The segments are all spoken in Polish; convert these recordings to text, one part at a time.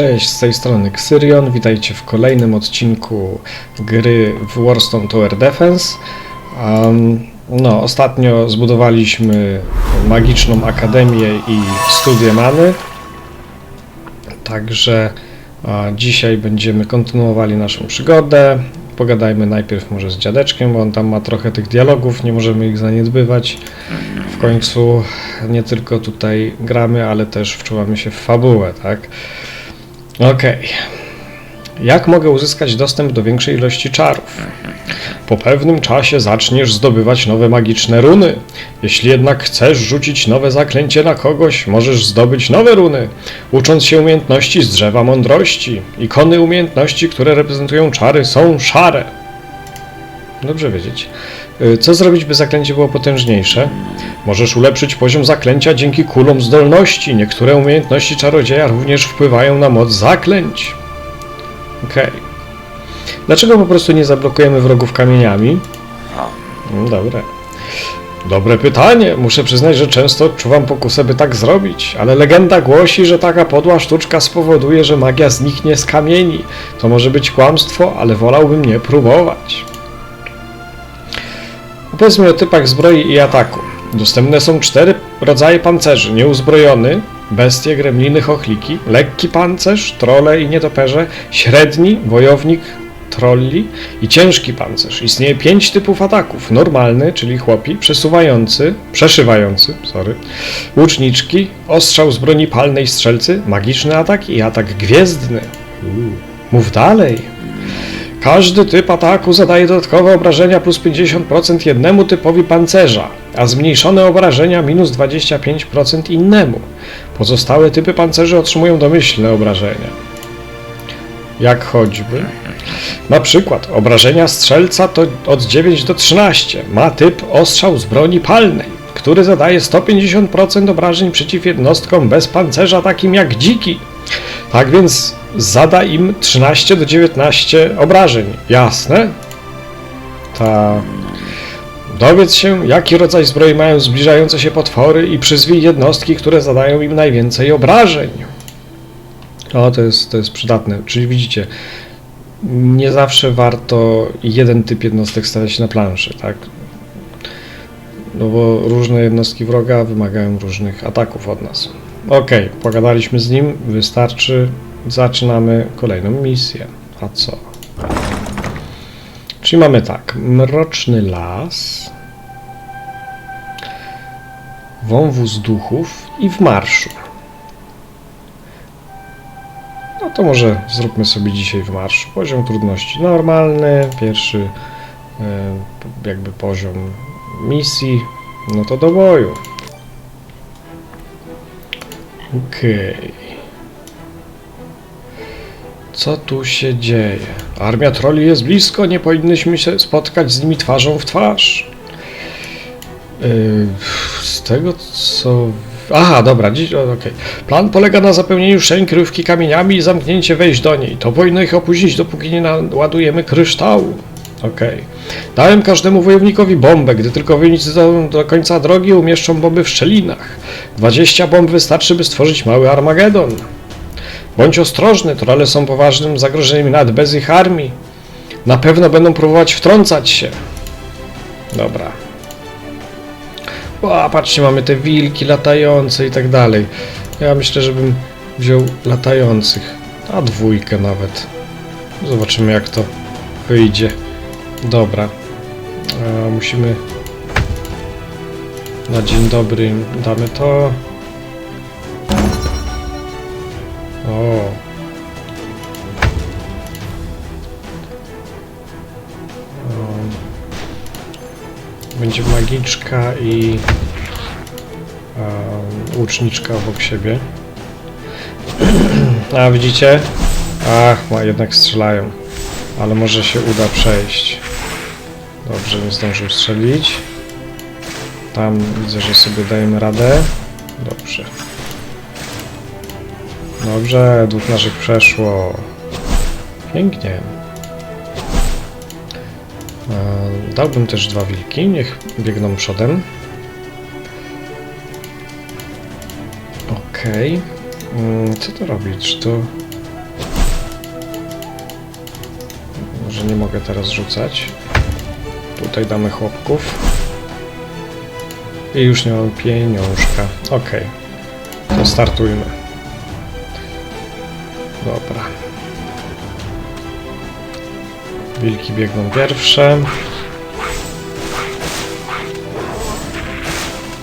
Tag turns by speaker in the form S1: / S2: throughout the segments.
S1: Cześć, z tej strony Xyrion, witajcie w kolejnym odcinku gry w Warstone Tower Defense. Um, no, ostatnio zbudowaliśmy magiczną akademię i studię many, także dzisiaj będziemy kontynuowali naszą przygodę. Pogadajmy najpierw może z dziadeczkiem, bo on tam ma trochę tych dialogów, nie możemy ich zaniedbywać. W końcu nie tylko tutaj gramy, ale też wczuwamy się w fabułę, tak? Okej. Jak mogę uzyskać dostęp do większej ilości czarów? Po pewnym czasie zaczniesz zdobywać nowe magiczne runy. Jeśli jednak chcesz rzucić nowe zaklęcie na kogoś, możesz zdobyć nowe runy, ucząc się umiejętności z drzewa mądrości. Ikony umiejętności, które reprezentują czary, są szare. Dobrze wiedzieć. Y, Co zrobić, by zaklęcie było potężniejsze? Możesz ulepszyć poziom zaklęcia dzięki kulom zdolności. Niektóre umiejętności czarodzieja również wpływają na moc zaklęć. Okej. Dlaczego po prostu nie zablokujemy wrogów kamieniami? No, Dobre. Dobre pytanie. Muszę przyznać, że często odczuwam pokusę, by tak zrobić, ale legenda głosi, że taka podła sztuczka spowoduje, że magia zniknie z kamieni. To może być kłamstwo, ale wolałbym nie próbować. Opowiedzmy o typach zbroi i ataku. Dostępne są cztery rodzaje pancerzy. Nieuzbrojony, bestie, gremliny, chochliki, lekki pancerz, trole i nietoperze, średni, wojownik, trolli i ciężki pancerz. Istnieje pięć typów ataków. Normalny, czyli chłopi, przesuwający, przeszywający, sorry, łuczniczki, ostrzał z broni palnej strzelcy, magiczny atak i atak gwiezdny. Mów dalej. Każdy typ ataku zadaje dodatkowe obrażenia plus 50% jednemu typowi pancerza, a zmniejszone obrażenia minus 25% innemu. Pozostałe typy pancerzy otrzymują domyślne obrażenia. Jak choćby. Na przykład obrażenia strzelca to od 9 do 13. Ma typ ostrzał z broni palnej, który zadaje 150% obrażeń przeciw jednostkom bez pancerza takim jak dziki. Tak więc zada im 13 do 19 obrażeń. Jasne? Ta. Dowiedz się, jaki rodzaj zbroi mają zbliżające się potwory i przyzwij jednostki, które zadają im najwięcej obrażeń. O, to jest, to jest przydatne. Czyli widzicie, nie zawsze warto jeden typ jednostek stawiać na planszy, tak? No bo różne jednostki wroga wymagają różnych ataków od nas. Okej, pogadaliśmy z nim, wystarczy. Zaczynamy kolejną misję. A co? Czyli mamy tak, mroczny las, wąwóz duchów i w marszu. No to może zróbmy sobie dzisiaj w marszu. Poziom trudności normalny, pierwszy e, jakby poziom misji, no to do boju. Okej. Co tu się dzieje? Armia troli jest blisko, nie powinnyśmy się spotkać z nimi twarzą w twarz. Yy, z tego co. Aha, dobra, dziś. o, okej. Plan polega na zapełnieniu szczelin kryjówki kamieniami i zamknięcie wejść do niej. To powinno ich opóźnić, dopóki nie naładujemy kryształu. Okej. Dałem każdemu wojownikowi bombę. Gdy tylko wojownicy do końca drogi umieszczą bomby w szczelinach. 20 bomb wystarczy, by stworzyć mały Armagedon. Bądź ostrożny, trole są poważnym zagrożeniem nawet bez ich armii. Na pewno będą próbować wtrącać się. Dobra. O, patrzcie, mamy te wilki latające i tak dalej. Ja myślę, żebym wziął latających. A dwójkę nawet. Zobaczymy jak to wyjdzie. Dobra. E, musimy na dzień dobry damy to. Magiczka i e, łuczniczka obok siebie. A widzicie? Ach, ma jednak strzelają. Ale może się uda przejść. Dobrze, nie zdążył strzelić. Tam widzę, że sobie dajemy radę. Dobrze. Dobrze, dwóch naszych przeszło. Pięknie. E, dałbym też dwa wilki, niech biegną przodem. Okej. Okay. Co to robić? Czy to... Może nie mogę teraz rzucać. Tutaj damy chłopków. I już nie mam pieniążka. Okej. Okay. To startujmy. Wilki biegną pierwsze.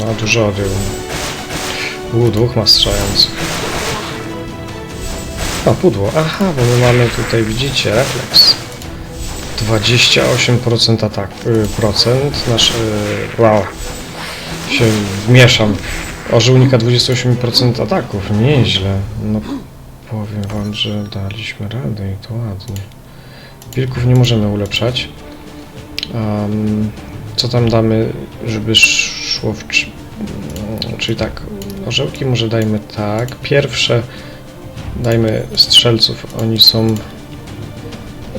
S1: No, dużo odjął. U, dwóch ma strzelających. A, pudło. Aha, bo my mamy tutaj, widzicie, refleks. 28% atak, y, procent. Nasz, y, wow. Się wmieszam. Orzeł unika 28% ataków. Nieźle. No, powiem wam, że daliśmy radę i to ładnie. Wilków nie możemy ulepszać. Am, co tam damy, żeby szło w... mm, Czyli tak, orzełki może dajmy tak. Pierwsze dajmy strzelców, oni są...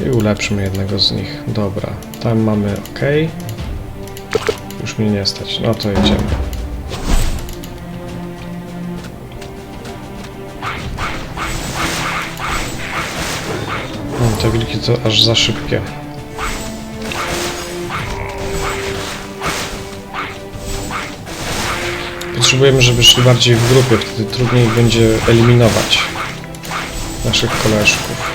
S1: I ulepszymy jednego z nich. Dobra, tam mamy OK. Już mnie nie stać, no to jedziemy. Te wilki to aż za szybkie. Potrzebujemy, żeby szli bardziej w grupie, wtedy trudniej będzie eliminować naszych koleżków.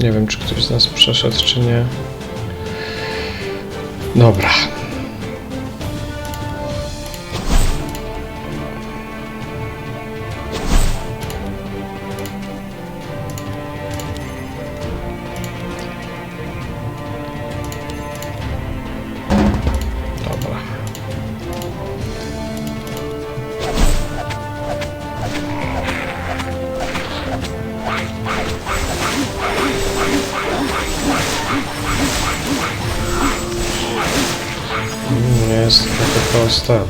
S1: Nie wiem, czy ktoś z nas przeszedł, czy nie. Dobra. To takie proste.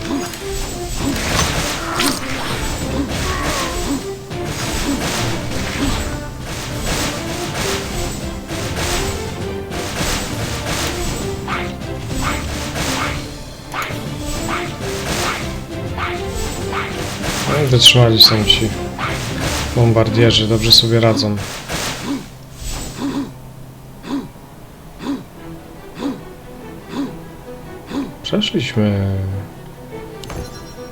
S1: No wytrzymali są ci bombardierzy, dobrze sobie radzą. Przeszliśmy.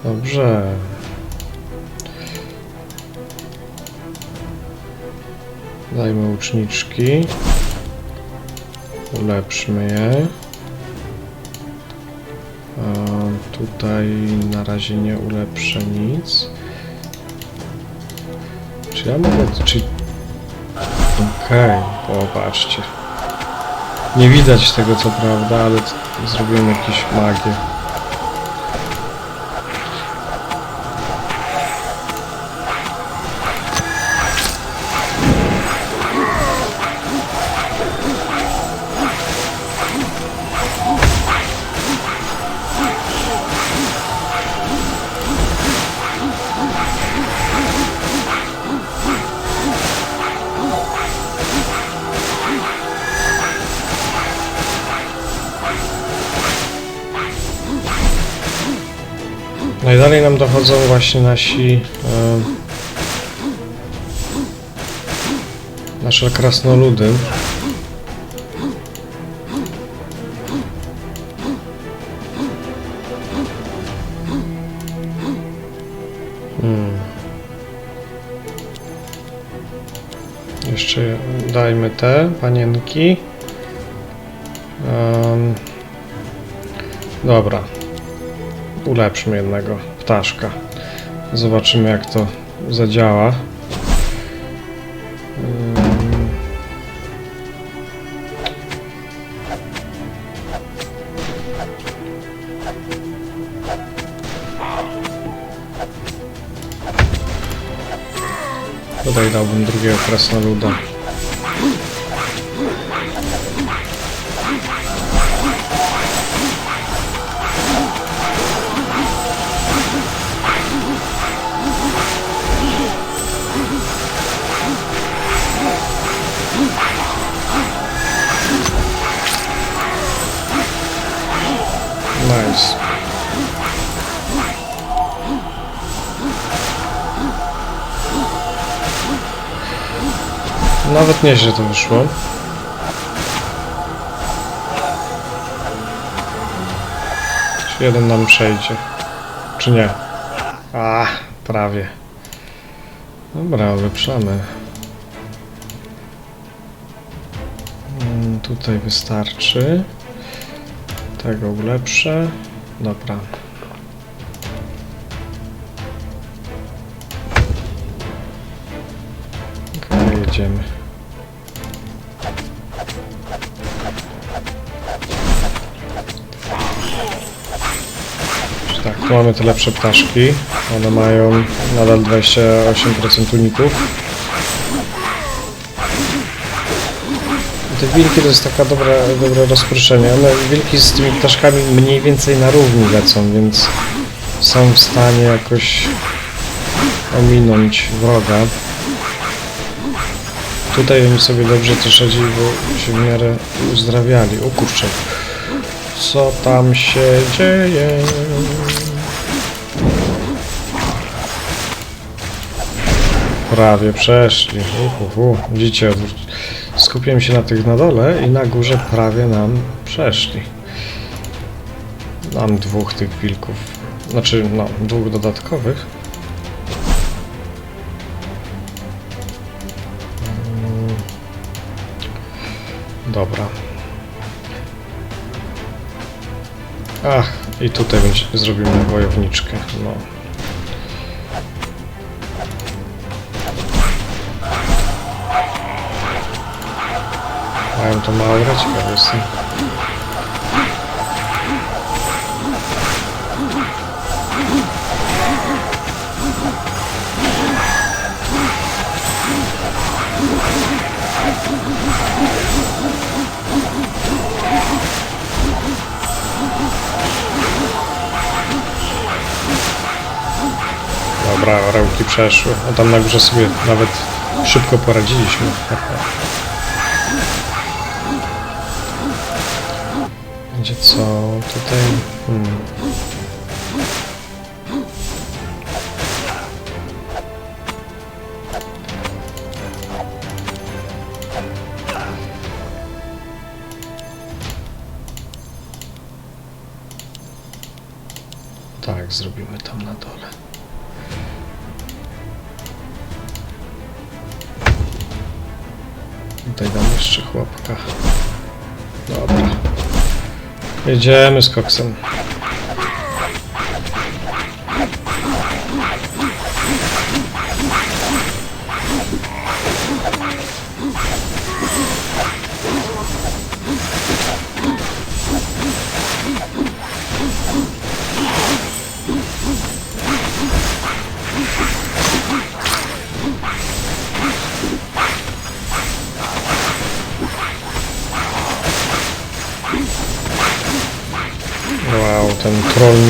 S1: Dobrze. Dajmy łuczniczki. Ulepszmy je. A tutaj na razie nie ulepszę nic. Czy ja mogę... Czy... Okej, popatrzcie. Nie widać tego co prawda, ale zrobiłem jakieś magię. Najdalej nam dochodzą właśnie nasi... E, nasze krasnoludy. Hmm. Jeszcze dajmy te panienki. Em, dobra. Ulepszmy jednego ptaszka. Zobaczymy jak to zadziała. Tutaj dałbym drugiego krasnoluda. Nice. Nawet nieźle to wyszło. Czy jeden nam przejdzie? Czy nie? A, prawie. Dobra, ulepszamy. Mm, Tutaj wystarczy. Tego ulepszę. Dobra. Okej, jedziemy. Tu mamy te lepsze ptaszki. One mają nadal 28% uników. Te wilki to jest taka dobra, dobre rozproszenie. One, wilki z tymi ptaszkami mniej więcej na równi lecą, więc są w stanie jakoś ominąć wroga. Tutaj oni sobie dobrze też radzi, bo się w miarę uzdrawiali. O kurczę, co tam się dzieje? Prawie przeszli. Widzicie, skupiłem się na tych na dole i na górze prawie nam przeszli. Mam dwóch tych wilków. Znaczy, no, dwóch dodatkowych. Mm. Dobra. Ach, i tutaj będzie, zrobimy wojowniczkę. No. Mają to maurę? Ciekawy jestem. Dobra, orałki przeszły. A tam na górze sobie nawet szybko poradziliśmy. Będzie co tutaj? Hmm. Jedziemy z koksem.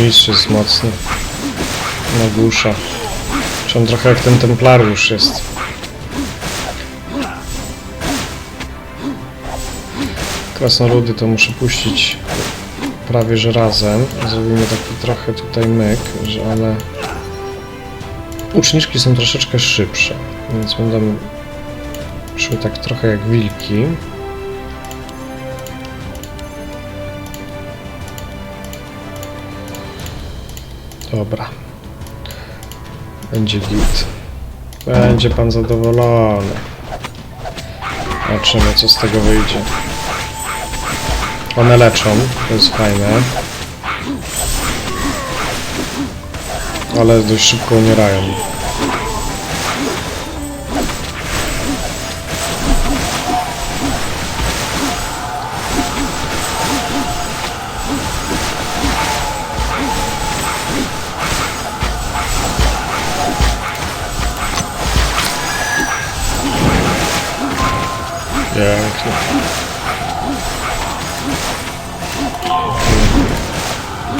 S1: Mistrz jest mocny. Nagłusza. Czy on trochę jak ten templariusz jest. Krasnoludy to muszę puścić prawie że razem. Zrobimy taki trochę tutaj myk, że one... Uczniczki są troszeczkę szybsze, więc będą szły tak trochę jak wilki. Dobra. Będzie git. Będzie pan zadowolony. Zobaczymy, co z tego wyjdzie. One leczą, to jest fajne. Ale dość szybko umierają.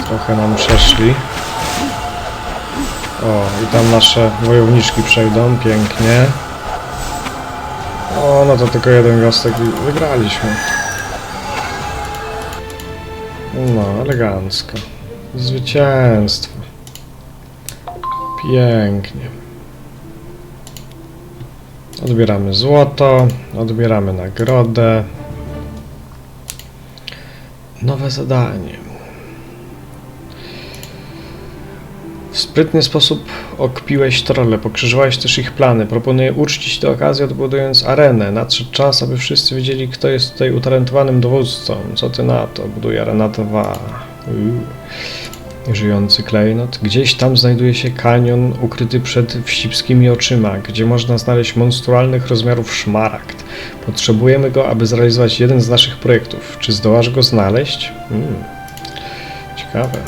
S1: Trochę nam przeszli. O, i tam nasze wojowniczki przejdą, pięknie. O, no to tylko jeden gostek i wygraliśmy. No, elegancko. Zwycięstwo. Pięknie. Odbieramy złoto, odbieramy nagrodę. Nowe zadanie. W sprytny sposób okpiłeś trolle, pokrzyżowałeś też ich plany. Proponuję uczcić tę okazję odbudując arenę. Nadszedł czas, aby wszyscy wiedzieli, kto jest tutaj utalentowanym dowódcą. Co ty na to? Buduje arena 2. Uuu. Żyjący klejnot. Gdzieś tam znajduje się kanion ukryty przed wścibskimi oczyma, gdzie można znaleźć monstrualnych rozmiarów szmaragd. Potrzebujemy go, aby zrealizować jeden z naszych projektów. Czy zdołasz go znaleźć? Hmm. Ciekawe.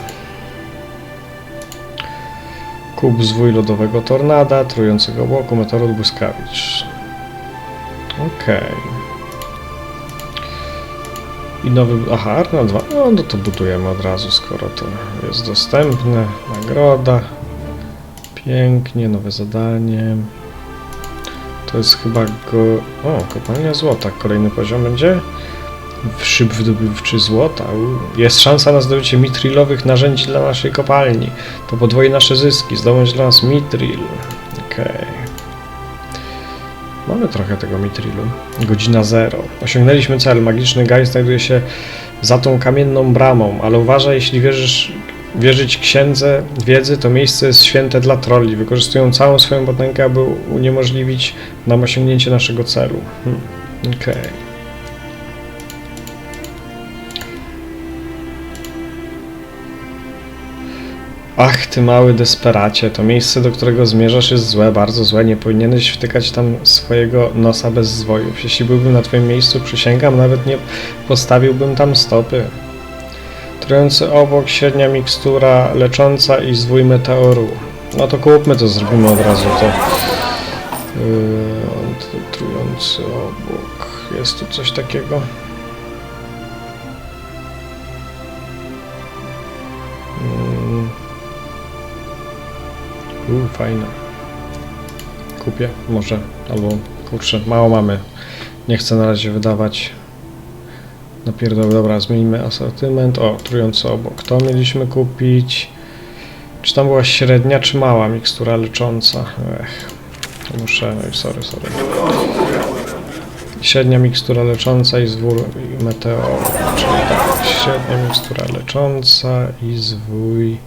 S1: Kup zwój lodowego tornada, trującego obłoku, meteoryt błyskawic. Okej. I nowy... Aha, Arna 2. No, no to budujemy od razu, skoro to jest dostępne. Nagroda. Pięknie, nowe zadanie. To jest chyba go... O, kopalnia złota. Kolejny poziom będzie? Szyb wydobywczy złota. Jest szansa na zdobycie mitrilowych narzędzi dla naszej kopalni. To podwoi nasze zyski. Zdobądź dla nas mitril. Okej. Mamy trochę tego mitrilu. Godzina zero. Osiągnęliśmy cel. Magiczny gaj znajduje się za tą kamienną bramą, ale uważaj, jeśli wierzysz, wierzyć księdze wiedzy, to miejsce jest święte dla trolli. Wykorzystują całą swoją potęgę, aby uniemożliwić nam osiągnięcie naszego celu. Hmm. Okej. Ach, ty mały desperacie, to miejsce, do którego zmierzasz jest złe, bardzo złe, nie powinieneś wtykać tam swojego nosa bez zwojów. Jeśli byłbym na twoim miejscu, przysięgam, nawet nie postawiłbym tam stopy. Trujący obok, średnia mikstura, lecząca i zwój meteoru. No to kupmy to, zrobimy od razu to. Yy, trujący obok. Jest tu coś takiego? Uuu, fajne. Kupię, może, albo kurczę, mało mamy. Nie chcę na razie wydawać. Napierdol, dobra, zmienimy asortyment. O, trujący obok. To mieliśmy kupić. Czy tam była średnia, czy mała mikstura lecząca? Ech, muszę, no i sorry, sorry. Średnia mikstura lecząca i zwór i meteor. Czyli tak, średnia mikstura lecząca i zwój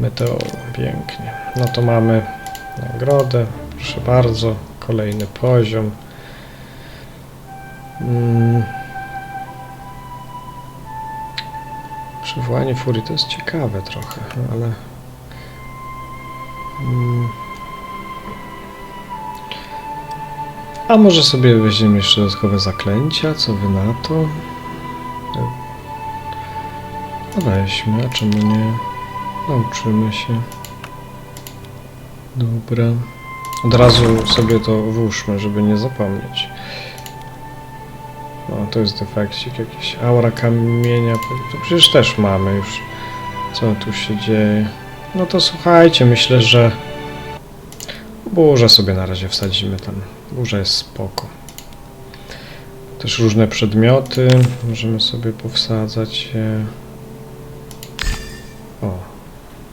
S1: meteoru. Pięknie. No to mamy nagrodę. Proszę bardzo. Kolejny poziom. Mm. Przywołanie furii to jest ciekawe trochę, ale... Mm. A może sobie weźmiemy jeszcze dodatkowe zaklęcia? Co wy na to? No weźmy, a czemu nie? Nauczymy się. Dobra. Od razu sobie to włóżmy, żeby nie zapomnieć. O, to jest defekcik jakiś. Aura kamienia. To przecież też mamy już. Co tu się dzieje? No to słuchajcie, myślę, że burzę sobie na razie wsadzimy tam. Burza jest spoko. Też różne przedmioty możemy sobie powsadzać. je.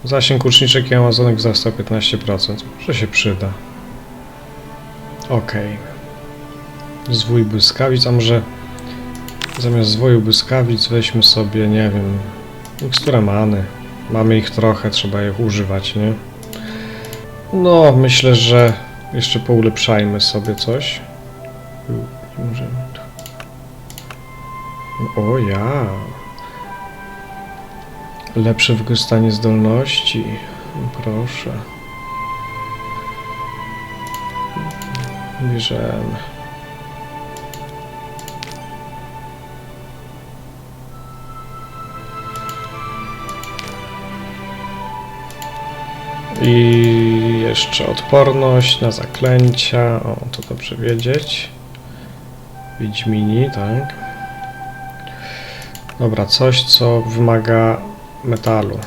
S1: Zasięg łuczniczek i amazonek wzrasta o 15%. Może się przyda. Okej. Zwój błyskawic, a może zamiast zwoju błyskawic weźmy sobie, nie wiem, miksturę many. Mamy ich trochę, trzeba ich używać, nie? No, myślę, że jeszcze poulepszajmy sobie coś. Nie. O ja. Lepsze wykorzystanie zdolności. Proszę. Bierzemy. I jeszcze odporność na zaklęcia. O, to dobrze wiedzieć. Wiedźmini, tak. Dobra, coś co wymaga metalu.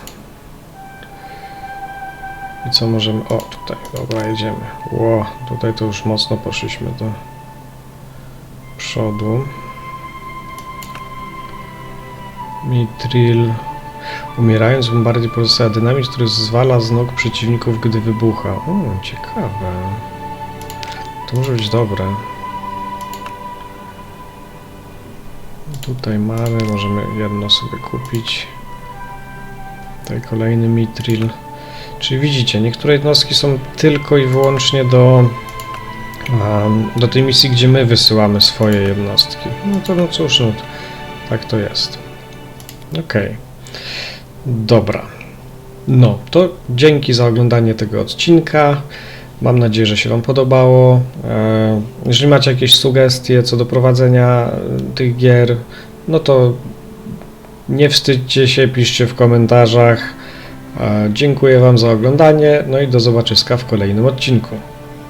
S1: I co możemy... O, tutaj, dobra, jedziemy. Ło, tutaj to już mocno poszliśmy do przodu. Mitril. Umierając w bombardzie pozostaje dynamit, który zwala z nóg przeciwników, gdy wybucha. O, ciekawe. To może być dobre. Tutaj mamy, możemy jedno sobie kupić. Tutaj kolejny mitril. Czyli widzicie, niektóre jednostki są tylko i wyłącznie do, do tej misji, gdzie my wysyłamy swoje jednostki. No to no cóż, no, tak to jest. Okej. Dobra. No, to dzięki za oglądanie tego odcinka. Mam nadzieję, że się Wam podobało. E, Jeżeli macie jakieś sugestie co do prowadzenia e, tych gier, no to nie wstydźcie się, piszcie w komentarzach. E, Dziękuję Wam za oglądanie, no i do zobaczyska w kolejnym odcinku.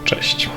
S1: Cześć.